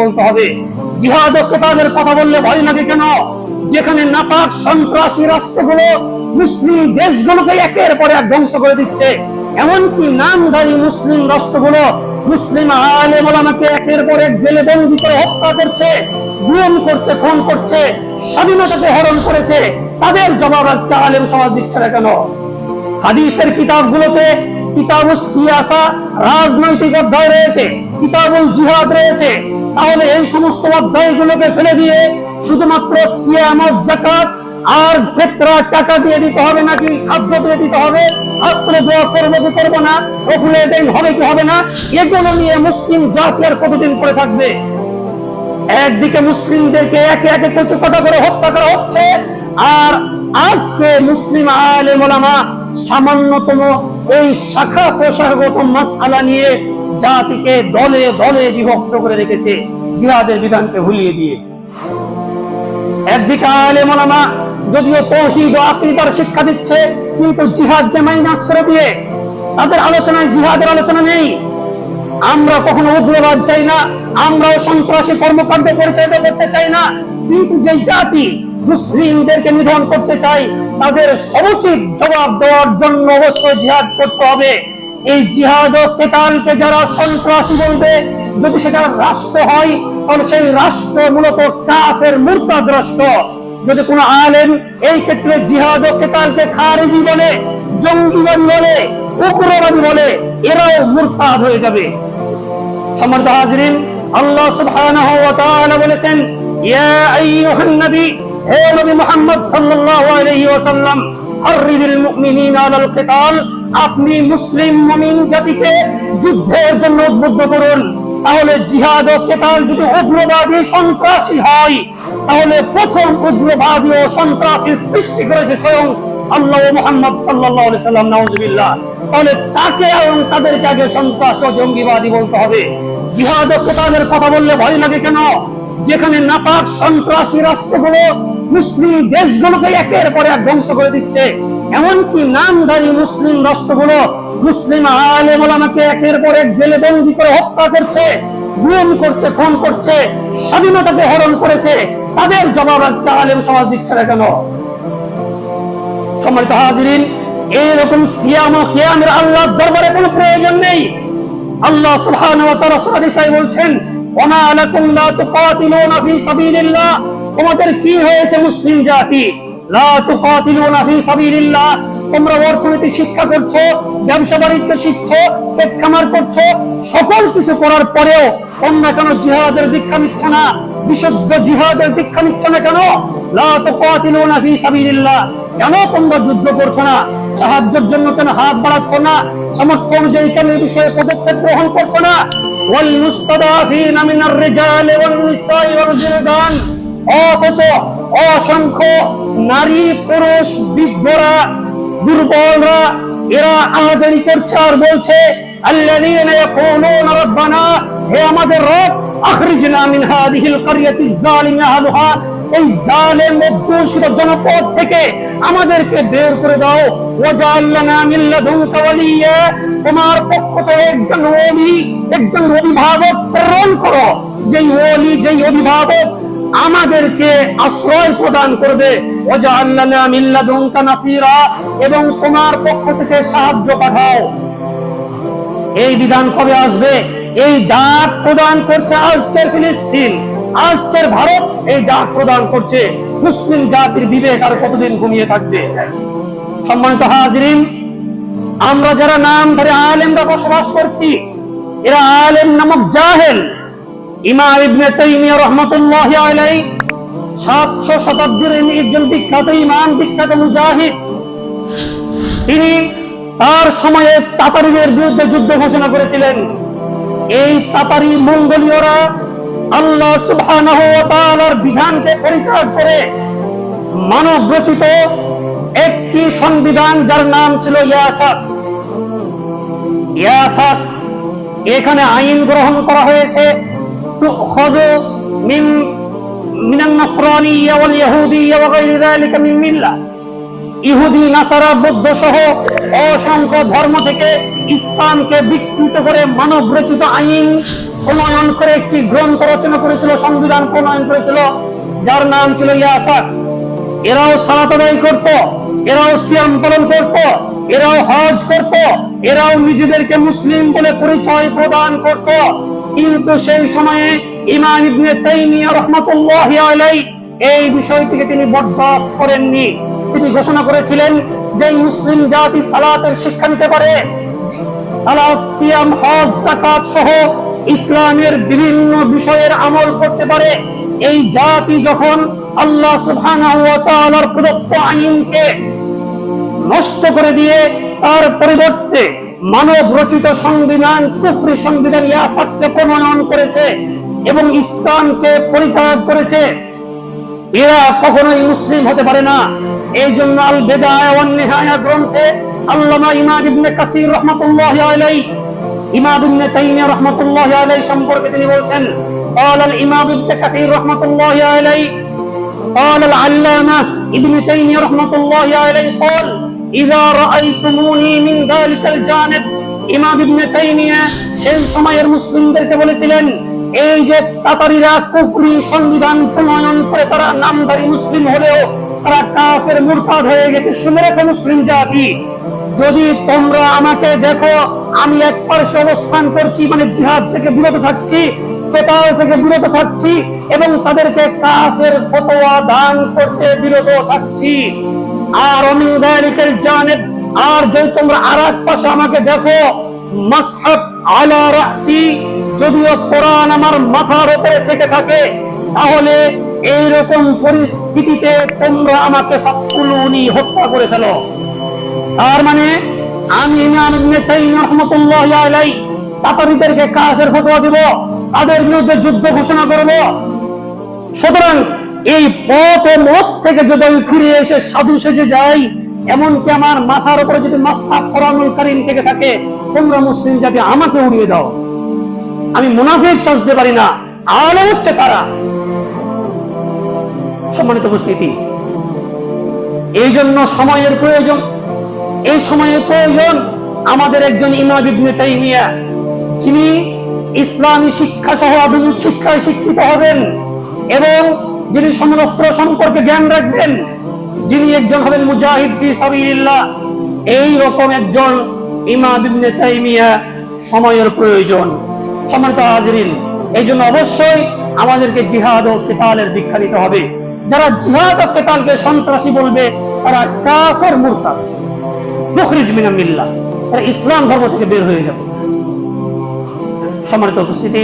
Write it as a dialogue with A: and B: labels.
A: বলতে হবে। জিহাদ ও কেতাবের কথা বললে ভয় লাগে কেন? যেখানে নাপাক সন্ত্রাসী রাষ্ট্রগুলো মুসলিম দেশগুলোকে একের পর এক ধ্বংস করে দিচ্ছে। এমনকি নামধারী মুসলিম রাষ্ট্রগুলো মুসলিম আলেম ওলামাকে একের পর এক জেলে বন্দি করে হত্যা করছে, গুম করছে, খুন করছে, স্বাধীনতাকে হরণ করেছে। তাদের জবাব আজকে আলেম সমাজ দিচ্ছে না কেন? হাদিসের কিতাবগুলোতে কিতাবুল সিয়াসা রাজনৈতিক অধ্যায় রয়েছে, কিতাবুল জিহাদ রয়েছে তাহলে এই সমস্ত অধ্যায়গুলোকে ফেলে দিয়ে শুধুমাত্র সিয়াম ও যাকাত আর ফেতরা টাকা দিয়ে দিতে হবে নাকি খাদ্য দিয়ে দিতে হবে? আপনি দোয়া করব কি করব না। ওখানে দেন, হবে কি হবে না? এগুলো নিয়ে মুসলিম জাতি আর কতদিন পরে থাকবে? একদিকে মুসলিমদেরকে একে একে কচু কটা করে হত্যা করা হচ্ছে, আর আজকে মুসলিম আলেম ওলামা সামান্যতম এই শাখা প্রশাখগত মাসআলা নিয়ে জাতিকে দলে দলে বিভক্ত করে রেখেছে জিহাদের বিধানকে ভুলিয়ে দিয়ে। একদিকে আলেম ওলামা যদিও তৌহিদ ও আকীদার শিক্ষা দিচ্ছে, কিন্তু জিহাদকে মাইনাস করে দিয়ে তাদের আলোচনায় জিহাদের আলোচনা নেই। আমরা কখনো উগ্রবাদ চাই না, আমরাও সন্ত্রাসী কর্মকাণ্ড পরিচালিত করতে চাই না, কিন্তু যে জাতি মুসলিমদেরকে নিধন করতে চাই তাদের সমুচিত জবাব দেওয়ার জন্য অবশ্যই জিহাদ করতে হবে। এই জিহাদ ও কেতালকে যারা সন্ত্রাসী বলবে, যদি সেটা রাষ্ট্র হয়, তাহলে সেই রাষ্ট্র মূলত কাফের মুরতাদ রাষ্ট্র। যদি কোনো আলেম এই ক্ষেত্রে জিহাদ ও কেতালকে খারেজি বলে, জঙ্গিবাদী বলে, উগ্রবাদী বলে, এরাও মুরতাদ হয়ে যাবে। সম্মানিত হাজরিন, আল্লাহ সুবহানাহু ওয়া তাআলা বলেছেন, ইয়া আইয়ুহান নবী, হে নবী মুহাম্মদ সাল্লাল্লাহু আলাইহি ওয়াসাল্লাম, হাররিদিল মুমিনিনা আলাল কিতাল আপনি মুসলিম মুমিন জাতিকে যুদ্ধের জন্য উদ্বুদ্ধ করুন, তাহলে জিহাদ ও কেতাল যদি উগ্রবাদী সন্ত্রাসী হয়, তাহলে প্রথম উগ্রবাদী ও সন্ত্রাসী সৃষ্টি করেছে স্বয়ং আল্লাহ মুহাম্মদ আলাইহি সাল্লাম, নাউজুবিল্লাহ। তাহলে তাকে এবং তাদেরকে আগে সন্ত্রাস ও জঙ্গিবাদী বলতে হবে। জিহাদ ও কেতালের কথা বললে ভয় লাগে কেন? যেখানে নাপাক সন্ত্রাসী রাষ্ট্রগুলো মুসলিম দেশগুলোকে একের পর এক ধ্বংস করে দিচ্ছে। এমনকি নামধারী মুসলিম রাষ্ট্রগুলো, মুসলিম আলেম ওলামাকে একের পর এক জেলে বন্দি করে হত্যা করছে করছে, খুন করছে, স্বাধীনতাকে হরণ করেছে। তাদের জবাব আজকে আলেম সমাজ দিচ্ছে না কেন? সম্মানিত হাজিরিন, এইরকম সিয়াম ও দরবারে কোনো প্রয়োজন নেই। আল্লাহ তোমাদের কি হয়েছে মুসলিম জাতি? লা তুকাতিলুনা ফি সাবিলিল্লাহ তোমরা অর্থনীতি শিক্ষা করছো ব্যবসা বাণিজ্য শিখছো পেট খামার করছো সকল কিছু করার পরেও তোমরা কেন জিহাদের দীক্ষা নিচ্ছে না বিশুদ্ধ জিহাদের দীক্ষা নিচ্ছে না কেন লা তুকাতিলুনা ফি সাবিলিল্লাহ কেন তোমরা যুদ্ধ করছো না সাহায্যের জন্য কেন হাত বাড়াচ্ছ না সামর্থ্য অনুযায়ী কেন এই বিষয়ে পদক্ষেপ গ্রহণ করছো না والمستضعفين من الرجال والنساء والولدان অথচ অসংখ্য নারী, পুরুষ, বৃদ্ধরা, দুর্বলরা, এরা আহাজারি করছে আর বলছে থেকে আমাদেরকে করে দাও। তোমার পক্ষ একজন একজন অভিভাবক প্রেরণ করো। যেই ওলি, যেই অভিভাবক আমাদেরকে আশ্রয় প্রদান করবে। এবং তোমার পক্ষ থেকে সাহায্য পাঠাও। এই বিধান কবে আসবে? এই ডাক প্রদান করছে আজকের ফিলিস্তিন। আজকের ভারত এই ডাক প্রদান করছে। মুসলিম জাতির বিবেক আর কতদিন ঘুমিয়ে থাকবে? সম্মানিত হাজরিন, আমরা যারা নাম ধরে আলেমরা বসবাস করছি, এরা আলেম নামক জাহেল। ইমাম ইবনে তাইমিয়া রহমাতুল্লাহি আলাইহি 700 শতাব্দীর একজন বিখ্যাত ইমাম, বিখ্যাত মুজাহিদ। তিনি তার করেছিলেন। এই তাতারি আল্লাহ বিধানকে পরিত্যাগ করে মানব রচিত একটি সংবিধান যার নাম ছিল ইয়াসাক। ইয়াসাক, এখানে আইন গ্রহণ করা হয়েছে। মিনান নাসরানিয়্যা ওয়াল ইয়াহুদিয়্যা ওয়া গায়রি যালিকা মিন মিল্লাহ ইহুদি, নাসারা বৌদ্ধ সহ অসংখ্য ধর্ম থেকে ইসলামকে বিকৃত করে মানব রচিত আইন প্রণয়ন করে একটি গ্রন্থ রচনা করেছিল, সংবিধান প্রণয়ন করেছিল, যার নাম ছিল এরাও সালাত করত, এরাও সিয়াম পালন করত, এরাও হজ করত, এরাও নিজেদেরকে মুসলিম বলে পরিচয় প্রদান করত। কিন্তু সেই সময়ে ইমাম ইবনে তাইমিয়া রাহমাতুল্লাহি আলাইহি এই বিষয়টিকে তিনি বরদাস্ত করেননি। তিনি ঘোষণা করেছিলেন যে মুসলিম জাতি সালাতের শিক্ষা নিতে পারে। সালাত, সিয়াম, হজ, যাকাত সহ ইসলামের বিভিন্ন বিষয়ের আমল করতে পারে। এই জাতি যখন আল্লাহ সুবহানাহু ওয়া তাআলার প্রদত্ত আইনকে নষ্ট করে দিয়ে তার পরিবর্তে মানব রচিত সংবিধান কুফরি সংবিধান ইয়াসাককে প্রণয়ন করেছে এবং ইসলামকে পরিত্যাগ করেছে এরা কখনোই মুসলিম হতে পারে না এই জন্য আল বেদায় ওয়ান নিহায়া গ্রন্থে আল্লামা ইমাম ইবনে কাসির রাহমাতুল্লাহি আলাইহি ইমাম ইবনে তাইমিয়া রাহমাতুল্লাহি আলাইহি সম্পর্কে তিনি বলছেন قال الإمام ابن كثير رحمة الله عليه قال العلامة ابن تيمية رحمة الله عليه قال এই যে কুফরি সংবিধান প্রণয়ন করে তারা নামধারী মুসলিম হলেও তারা কাফের হয়ে গেছে মুসলিম জাতি। যদি তোমরা আমাকে দেখো, আমি এক পার্শ্ব অবস্থান করছি মানে জিহাদ থেকে বিরত থাকছি, কোথাও থেকে বিরত থাকছি এবং তাদেরকে কাফের ফতোয়া দান করতে বিরত থাকছি। আর জানেব আর যদি তোমরা আর পাশে আমাকে দেখো, মাসহাব আলা রাসি, যদিও কোরআন আমার মাথার উপরে থেকে থাকে, তাহলে পরিস্থিতিতে তোমরা আমাকে ফাকুলুনি হত্যা করে ফেলো। তার মানে আমি ইমাম ইবনে তাইমিয়া রাহমাতুল্লাহি আলাইহি তাতারিদেরকে কাফের ফতোয়া দিব, তাদের বিরুদ্ধে যুদ্ধ ঘোষণা করব। সুতরাং এই পথ ও মত থেকে যদি আমি ফিরে এসে সাধু সেজে যাই, এমনকি আমার মাথার উপরে যদি মাসহাব কোরআনুল কারীম থেকে থাকে, তোমরা মুসলিম জাতি আমাকে উড়িয়ে দাও। আমি মুনাফিক সাজতে পারি না আলো হচ্ছে তারা। সম্মানিত উপস্থিতি, এই জন্য সময়ের প্রয়োজন, এই সময়ের প্রয়োজন আমাদের একজন ইমাম ইবনে তাইমিয়া, যিনি ইসলামী শিক্ষা সহ আধুনিক শিক্ষায় শিক্ষিত হবেন এবং যিনি সমরস্ত্র সম্পর্কে জ্ঞান রাখবেন, যিনি একজন হবেন মুজাহিদ ফি সাবিলিল্লাহ, এই রকম একজন ইমাম ইবনে তাইমিয়া সময়ের প্রয়োজন। সম্মানিত হাজিরিন এই জন্য অবশ্যই আমাদেরকে জিহাদ ও কেতালের দীক্ষা নিতে হবে। যারা জিহাদ ও কেতালকে সন্ত্রাসী বলবে, তারা কাফের মুরতাদ, মুখরিজ মিনা মিল্লাহ, তারা ইসলাম ধর্ম থেকে বের হয়ে যাবে। সম্মানিত উপস্থিতি